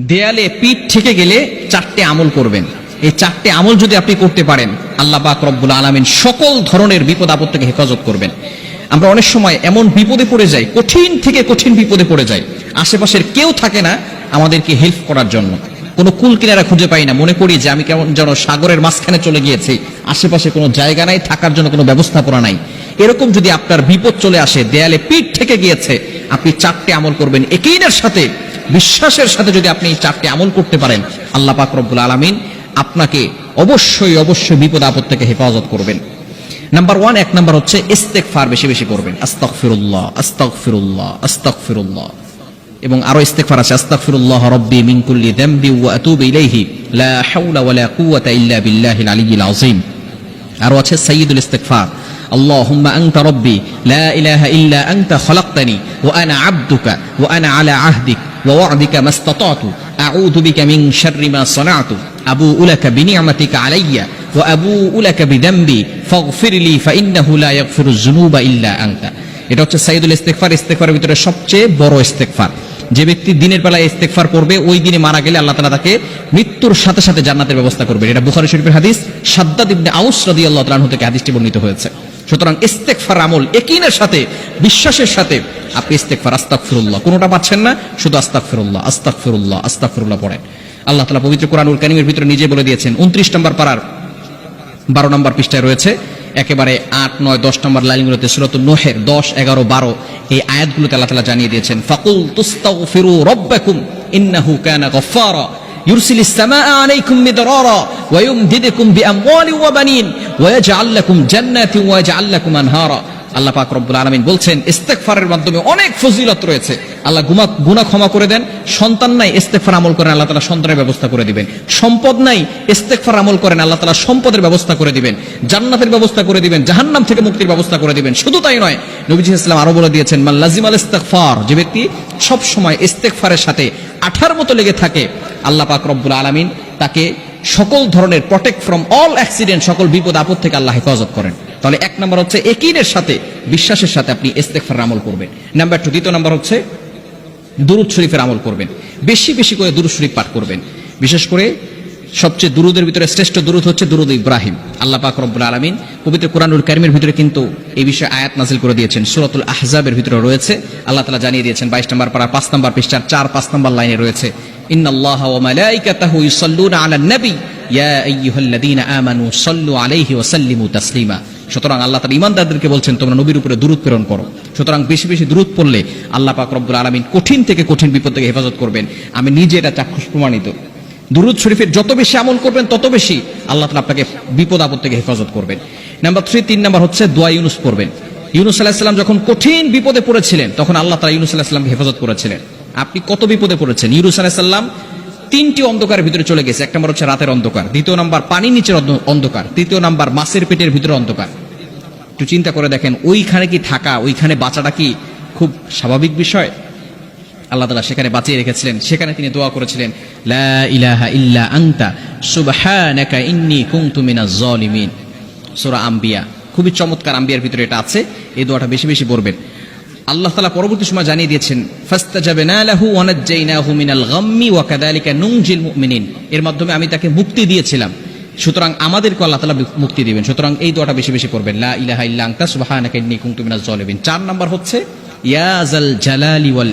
দেয়ালে পিঠ থেকে গেলে চারটে আমল করবেন। এই চারটে আমল যদি আপনি করতে পারেন, আল্লাহ পাক রব্বুল আলমিন সকল ধরনের বিপদ আপদ থেকে হেফাজত করবেন। আমরা অনেক সময় এমন বিপদে পড়ে যাই, কঠিন থেকে কঠিন বিপদে পড়ে যাই। আশেপাশের কেউ থাকে না আমাদেরকে হেল্প করার জন্য। কোনো কুল কিনারা খুঁজে পাই না। মনে করি যে আমি কেমন যেন সাগরের মাঝখানে চলে গিয়েছি। আশেপাশে কোনো জায়গা নাই, থাকার জন্য কোনো ব্যবস্থাপনা নাই। এরকম যদি আপনার বিপদ চলে আসে, দেয়ালে পিঠ থেকে গিয়েছে, আপনি চারটে আমল করবেন। একইনের সাথে বিশ্বাসের সাথে যদি আপনি এই চারটে আমল করতে পারেন, আল্লাহ পাক রব্বুল আলমিন আপনাকে অবশ্যই অবশ্যই বিপদ আপদ থেকে হেফাজত করবেন। নাম্বার ওয়ান এক নাম্বার হচ্ছে ইস্তেকফার বেশি বেশি করবেন। আস্তাক ফিরুল্লাহ আস্তাক ফিরুল্লাহ আস্তাক ফিরুল্লাহ এবং আরও ইস্তেকফার আছে, আস্তাগফিরুল্লাহ রাব্বি মিন কুল্লি যামবি ওয়া আতুবু ইলাইহি। লা হাওলা ওয়া লা কুওয়াতা ইল্লা বিল্লাহিল আলিয়্যিল আযীম। আরো আছে সাইয়্যিদুল ইস্তেগফার اللهم أنت ربي لا إله إلا أنت خلقتني وأنا عبدك وأنا على عهدك ووعدك ما استطعت أعوذ بك من شر ما صنعت أبوء لك بنعمتك علي وأبوء لك بذنبي فاغفر لي فإنه لا يغفر الذنوب إلا أنت এটা হচ্ছে সাইদুল ইস্তেকফার ইস্তেকফারের ভিতরে সবচেয়ে বড় ইস্তেকফার যে ব্যক্তি দিনের বেলা ইস্তেকফার করবে, ওই দিনে মারা গেলে আল্লাহ তালা তাকে মৃত্যুর সাথে সাথে জান্নাতের ব্যবস্থা করবে এটা বুখারী শরীফের হাদিস। সাদ্দাদ ইবনে আউস রাদিয়াল্লাহু তাআলা আনহু থেকে হাদিসটি বর্ণিত হয়েছে। সুতরাং ইস্তেকফার আমল একিনের সাথে, বিশ্বাসের সাথে আপনি ইস্তেকফার আস্তাগফিরুল্লাহ। কোনোটা পাচ্ছেন না, শুধু আস্তাগফিরুল্লাহ আস্তাগফিরুল্লাহ আস্তাগফিরুল্লাহ পড়েন। আল্লাহ তালা পবিত্র কোরআনুল কারীমের ভিতরে নিজে বলে দিয়েছেন 29 নম্বর পারার বারো নম্বর পৃষ্ঠায় রয়েছে, একেবারে আট, নয়, দশ নম্বর লাইনগুলোতে সুরত নোহের দশ, এগারো, বারো, এই আয়াতগুলোতে আল্লাহ তালা জানিয়ে দিয়েছেন, ফাকুল তুস্তাউ ফিরু রব্বাকুম ইন্নাহু কানা গফফারা। يرسل السماء عليكم مدرارا ويمددكم بأموال وبنين ويجعل لكم جنات ويجعل لكم أنهارا আল্লাহ পাক রব্বুল আলমিন বলছেন ইস্তেকফারের মাধ্যমে অনেক ফজিলত রয়েছে আল্লাহ গুমা গুনা ক্ষমা করে দেন সন্তান নাই ইস্তেকফার আমল করেন আল্লাহ তালা সন্তানের ব্যবস্থা করে দিবেন সম্পদ নাই ইস্তেকফার আমল করেন আল্লাহ তালা সম্পদের ব্যবস্থা করে দিবেন জান্নাতের ব্যবস্থা করে দিবেন জাহান্নাম থেকে মুক্তির ব্যবস্থা করে দিবেন শুধু তাই নয় নবীজি ইসলাম আরো বলে দিয়েছেন মান লাজিম আল ইস্তেকফার যে ব্যক্তি সব সময় ইস্তেকফারের সাথে আঠার মতো লেগে থাকে আল্লাহ পাক রব্বুল আলমিন তাকে সকল ধরনের প্রটেক্ট ফ্রম অল অ্যাক্সিডেন্ট সকল বিপদ, আপদ থেকে আল্লাহ হেফাজত করেন। তাহলে এক নম্বর হচ্ছে একিনের সাথে, বিশ্বাসের সাথে আপনি ইস্তেকফার আমল করবেন। নাম্বার টু দ্বিতীয় নম্বর হচ্ছে দুরুদ শরীফের আমল করবেন। বেশি বেশি করে দুরুদ শরীফ পাঠ করবেন। বিশেষ করে সবচেয়ে দুরুদের ভিতরে শ্রেষ্ঠ দুরুদ হচ্ছে দুরুদ ইব্রাহিম। আল্লাহ পাক রব্বুল আলমিন পবিত্র কোরআনুল কারিমের ভিতরে কিন্তু এই বিষয়ে আয়াত নাজিল করে দিয়েছেন। সুরাতুল আহজাবের ভিতরে রয়েছে। আল্লাহ তালা জানিয়ে দিয়েছেন, বাইশ নম্বর পাড়া পাঁচ নম্বর পৃষ্ঠার চার পাঁচ নম্বর লাইনে রয়েছে সুতরাং আল্লাহ তাআলা ঈমানদারদেরকে বলছেন, তোমরা নবীর উপরে দূরত প্রেরণ করো। সুতরাং বেশি বেশি দূরত পড়লে আল্লাহ পাক রব্বুল আলামিন কঠিন থেকে কঠিন বিপদ থেকে হেফাজত করবেন। আমি নিজে এটা চাক্ষুষ প্রমাণিত। দুরুদ শরীফের যত বেশি আমল করবেন, তত বেশি আল্লাহ তাআলা আপনাকে বিপদ আপদ থেকে হেফাজত করবেন। নাম্বার থ্রি, তিন নাম্বার হচ্ছে দোয়া ইউনুস পড়বেন। ইউনুস আলাহিসাল্লাম যখন কঠিন বিপদে পড়েছিলেন, তখন আল্লাহ তাআলা ইউনুস আলাহিসাল্লামকে সাল্লামকে হেফাজত করেছিলেন। আপনি কত বিপদে পড়েছেন? ইউনুস আলাহিসাল্লাম তিনটি অন্ধকারের ভিতরে চলে গেছে। এক নম্বর হচ্ছে রাতের অন্ধকার, দ্বিতীয় নাম্বার পানির নিচের অন্ধকার, তৃতীয় নাম্বার মাছের পেটের ভিতরে অন্ধকার। একটু চিন্তা করে দেখেন, ওইখানে কি থাকা, ওইখানে বাঁচাটা কি খুব স্বাভাবিক বিষয়? আল্লাহ তালা সেখানে বাঁচিয়ে রেখেছিলেন। সেখানে তিনি দোয়া করেছিলেন, লা ইলাহা ইল্লা আনতা, সুবহানাকা ইন্নী কুনতু মিনাজ জালিমিন। সূরা আম্বিয়া। খুবই চমৎকার আম্বিয়ার ভিতরে এটা আছে। এই দোয়াটা বেশি বেশি পড়বেন। আল্লাহ তালা পরবর্তী সময় জানিয়ে দিয়েছেন এর মাধ্যমে আমি তাকে মুক্তি দিয়েছিলাম। সুতরাং আমাদেরকে আল্লাহ তালা মুক্তি দিবেন। সুতরাং এই দোয়াটা বেশি বেশি করবেন লা ইলাহা ইল্লা আনতা, সুবহানাকা ইন্নী কুনতু মিনাজ জালিমিন। চার নাম্বার হচ্ছে ইয়াজাল জালালি ওয়াল